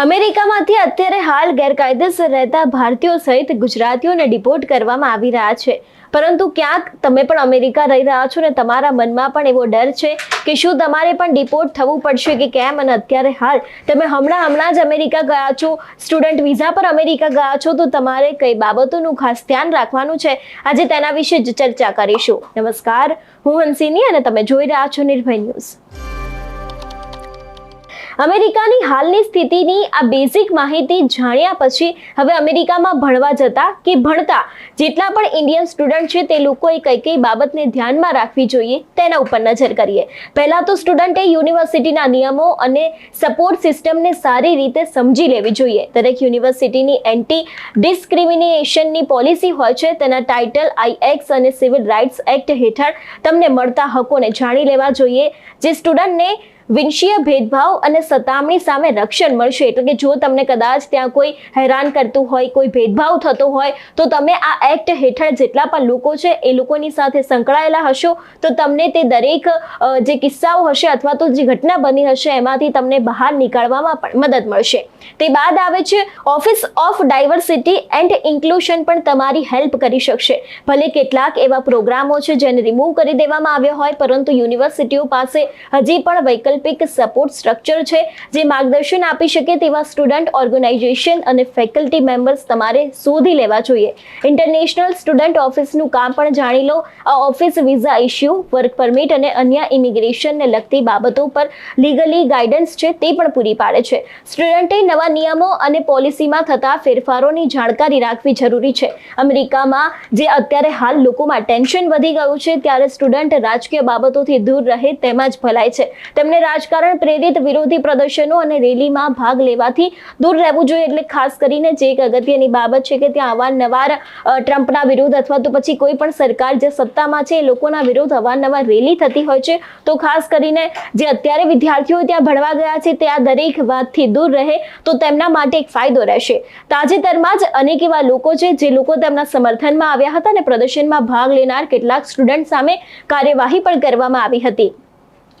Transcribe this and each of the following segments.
અમેરિકામાંથી અત્યારે હાલ ગેરકાયદેસર રહેતા ભારતીયો સહિત ગુજરાતીઓને ડિપોર્ટ કરવામાં આવી રહ્યા છે. પરંતુ ક્યાંક તમે પણ અમેરિકા રહી રહ્યા છો ને તમારા મનમાં પણ એવો ડર છે કે શું તમારે પણ ડિપોર્ટ થવું પડશે કે કેમ? અને અત્યારે હાલ તમે હમણાં હમણાં જ અમેરિકા ગયા છો, સ્ટુડન્ટ વિઝા પર અમેરિકા ગયા છો, તો તમારે કઈ બાબતોનું ખાસ ધ્યાન રાખવાનું છે? આજે તેના વિશે જ ચર્ચા કરીશું. નમસ્કાર, હું હંસિની અને તમે જોઈ રહ્યા છો નિર્ભય ન્યૂઝ. અમેરિકાની હાલની સ્થિતિની આ બેઝિક માહિતી જાણ્યા પછી હવે અમેરિકામાં ભણવા જતા કે ભણતા જેટલા પણ ઇન્ડિયન સ્ટુડન્ટ છે તે લોકોએ કઈ કઈ બાબતને ધ્યાનમાં રાખવી જોઈએ તેના ઉપર નજર કરીએ. પહેલાં તો સ્ટુડન્ટે યુનિવર્સિટીના નિયમો અને સપોર્ટ સિસ્ટમને સારી રીતે સમજી લેવી જોઈએ. દરેક યુનિવર્સિટીની એન્ટી ડિસ્ક્રિમિનેશનની પોલિસી હોય છે તેના ટાઇટલ આઈએક્સ અને સિવિલ રાઇટ્સ એક્ટ હેઠળ તમને મળતા હકોને જાણી લેવા જોઈએ. જે સ્ટુડન્ટને વિંશીય ભેદભાવ અને સતામણી સામે રક્ષણ મળશે. એટલે કે જો તમને કદાચ ત્યાં કોઈ હેરાન કરતું હોય, કોઈ ભેદભાવ થતો હોય, તો તમે આ એક્ટ હેઠળ જેટલા પણ લોકો છે, એ લોકોની સાથે સંકળાયેલા હશો. તો તમને તે દરેક જે કિસ્સાઓ હશે અથવા તો જે ઘટના બની હશે, એમાંથી તમને બહાર નીકળવામાં પણ મદદ મળશે. તે બાદ આવે છે, office of diversity and inclusion પણ તમારી હેલ્પ કરી શકશે. ભલે કેટલાક એવા પ્રોગ્રામો છે, જેને રિમૂવ કરી દેવામાં આવ્યા હોય, પરંતુ યુનિવર્સિટીઓ પાસે હજી પણ વૈકલ્પિક સપોર્ટ સ્ટ્રક્ચર છે જે માર્ગદર્શન આપી શકે તેવા સ્ટુડન્ટ ઓર્ગેનાઇઝેશન અને ફેકલ્ટી મેમ્બર્સ તમારે શોધી લેવા જોઈએ. ઇન્ટરનેશનલ સ્ટુડન્ટ ઓફિસનું કામ પણ જાણી લો. આ office visa issue work permit અને અન્ય ઇમિગ્રેશનને લગતી બાબતો પર લીગલી ગાઈડન્સ છે તે પણ પૂરી પાડે છે. સ્ટુડન્ટે નવા નિયમો અને પોલિસીમાં થતા ફેરફારોની જાણકારી રાખવી જરૂરી છે. અમેરિકામાં જે અત્યારે હાલ લોકોમાં ટેન્શન વધી ગયું છે, ત્યારે સ્ટુડન્ટ રાજકીય બાબતોથી દૂર રહે તેમાં જ ભલાય છે. તેમને રાજકારણ પ્રેરિત વિરોધી પ્રદર્શનો અને રેલીમાં ભાગ લેવાથી દૂર રહેવું જોઈએ. એટલે ખાસ કરીને જે એક અગત્યની બાબત છે કે ત્યાં અવારનવાર ટ્રમ્પના વિરુદ્ધ અથવા તો પછી કોઈ પણ સરકાર જે સત્તામાં છે એ લોકોના વિરુદ્ધ અવારનવાર રેલી થતી હોય છે. તો ખાસ કરીને જે અત્યારે વિદ્યાર્થીઓ ત્યાં ભણવા ગયા છે તે આ દરેક વાતથી દૂર રહે તો તેમના માટે એક ફાયદો રહેશે. તાજેતરમાં જ અનેક એવા લોકો છે જે લોકો તેમના સમર્થનમાં આવ્યા હતા અને પ્રદર્શનમાં ભાગ લેનાર કેટલાક સ્ટુડન્ટ સામે કાર્યવાહી પણ કરવામાં આવી હતી.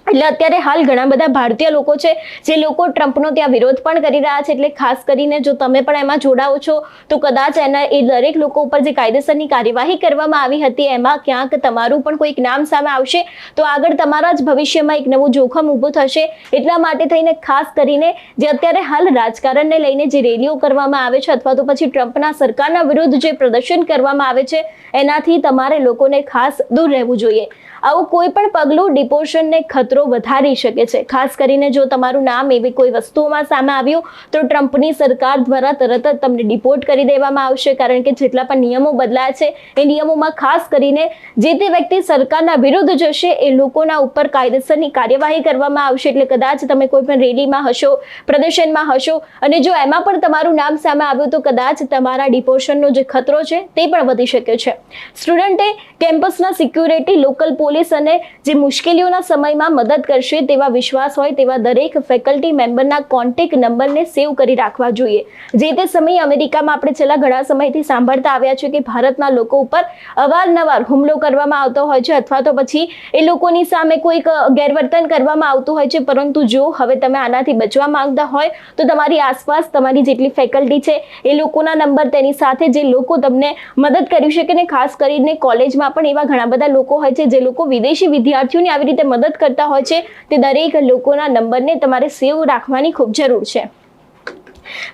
એટલે અત્યારે હાલ ઘણા બધા ભારતીય લોકો છે, જે લોકો ટ્રમ્પનો ત્યાં વિરોધ પણ કરી રહ્યા છે, એટલે ખાસ કરીને જો તમે પણ એમાં જોડાઓ છો, તો કદાચ એના એ દરેક લોકો ઉપર જે કાયદેસરની કાર્યવાહી કરવામાં આવી હતી, એમાં ક્યાંક તમારું પણ કોઈક નામ સામે આવશે, તો આગળ તમારા જ ભવિષ્યમાં એક નવું જોખમ ઊભું થશે, એટલા માટે થઈને ખાસ કરીને જે અત્યારે હાલ રાજકારણને લઈને જે રેલીઓ કરવામાં આવે છે, અથવા તો પછી ટ્રમ્પના સરકારના વિરુદ્ધ જે પ્રદર્શન કરવામાં આવે છે, એનાથી તમારે લોકોને ખાસ દૂર રહેવું જોઈએ. આવું કોઈ પણ પગલું ડિપોર્શનને ખતરો વધારી શકે છે. ખાસ કરીને જો તમારું નામ એવી કોઈ વસ્તુઓમાં સામે આવ્યું, તો ટ્રમ્પની સરકાર દ્વારા તરત જ તમને ડિપોર્ટ કરી દેવામાં આવશે. કારણ કે જેટલા પણ નિયમો બદલાયા છે, એ નિયમોમાં ખાસ કરીને જે તે વ્યક્તિ સરકારના વિરુદ્ધ જશે, એ લોકોના ઉપર કાયદેસરની કાર્યવાહી કરવામાં આવશે. એટલે કદાચ તમે કોઈ પણ રેલીમાં હશો, પ્રદર્શનમાં હશો, અને જો એમાં પણ તમારું નામ સામે આવ્યું, તો કદાચ તમારા ડિપોર્શનનો જે ખતરો છે, તે પણ વધી શકે છે. સ્ટુડન્ટે કેમ્પસના સિક્યુરિટી, લોકલ પોલીસ અને જે મુશ્કેલીઓના સમયમાં મદદ કરશે તેવા વિશ્વાસ હોય તેવા દરેક ફેકલ્ટી મેમ્બરના કોન્ટેક્ટ નંબરને સેવ કરી રાખવા જોઈએ. જે તે સમયે અમેરિકામાં આપણે છેલ્લા ઘણા સમયથી સાંભળતા આવ્યા છે કે ભારતના લોકો ઉપર અવારનવાર હુમલો કરવામાં આવતો હોય છે અથવા તો પછી એ લોકોની સામે કોઈક ગેરવર્તન કરવામાં આવતું હોય છે. પરંતુ જો હવે તમે આનાથી બચવા માંગતા હોય તો તમારી આસપાસ તમારી જેટલી ફેકલ્ટી છે એ લોકોના નંબર તેની સાથે જે લોકો તમને મદદ કરી શકે ને ખાસ કરીને કોલેજમાં પણ એવા ઘણા બધા લોકો હોય છે જે લોકો વિદેશી વિદ્યાર્થીઓની આવી રીતે મદદ કરતા હોય છે તે દરેક લોકોના નંબરને તમારે સેવ રાખવાની ખૂબ જરૂર છે.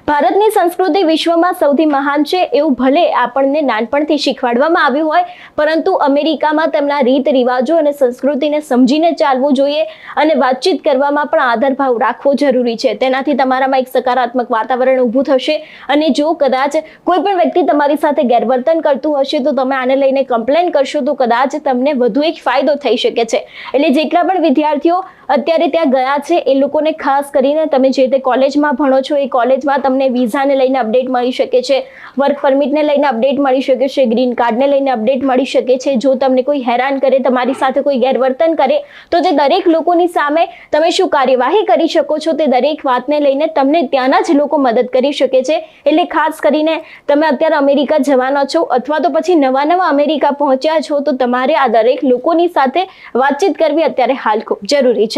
ભારતની સંસ્કૃતિ વિશ્વમાં સૌથી મહાન છે એવું ભલે આપણને નાનપણથી શીખવાડવામાં આવ્યું હોય, પરંતુ અમેરિકામાં તેમના રીત રિવાજો અને સંસ્કૃતિને સમજીને ચાલવું જોઈએ અને વાતચીત કરવામાં પણ આદરભાવ રાખવો જરૂરી છે. તેનાથી તમારામાં એક સકારાત્મક વાતાવરણ ઊભું થશે અને જો કદાચ કોઈ પણ વ્યક્તિ તમારી સાથે ગેરવર્તન કરતું હશે તો તમે આને લઈને કમ્પ્લેન કરશો તો કદાચ તમને વધુ એક ફાયદો થઈ શકે છે. એટલે જેટલા પણ વિદ્યાર્થીઓ અત્યારે ત્યાં ગયા છે. એ લોકોને ખાસ કરીને તમે જે તે કોલેજમાં ભણો છો, એ કોલેજમાં તમને વિઝાને લઈને અપડેટ મળી શકે છે. વર્ક પરમિટને લઈને અપડેટ મળી શકે છે. ગ્રીન કાર્ડને લઈને અપડેટ મળી શકે છે. જો તમને કોઈ હેરાન કરે, તમારી સાથે કોઈ ગેરવર્તન કરે, તો તે દરેક લોકોની સામે તમે શું કાર્યવાહી કરી શકો છો તે દરેક વાતને લઈને તમને ત્યાંના જ લોકો મદદ કરી શકે છે. એટલે ખાસ કરીને તમે અત્યારે અમેરિકા જવાના છો અથવા તો પછી નવા નવા અમેરિકા પહોંચ્યા છો, તો તમારે આ દરેક લોકોની સાથે વાતચીત કરવી અત્યારે હાલ ખૂબ જરૂરી છે.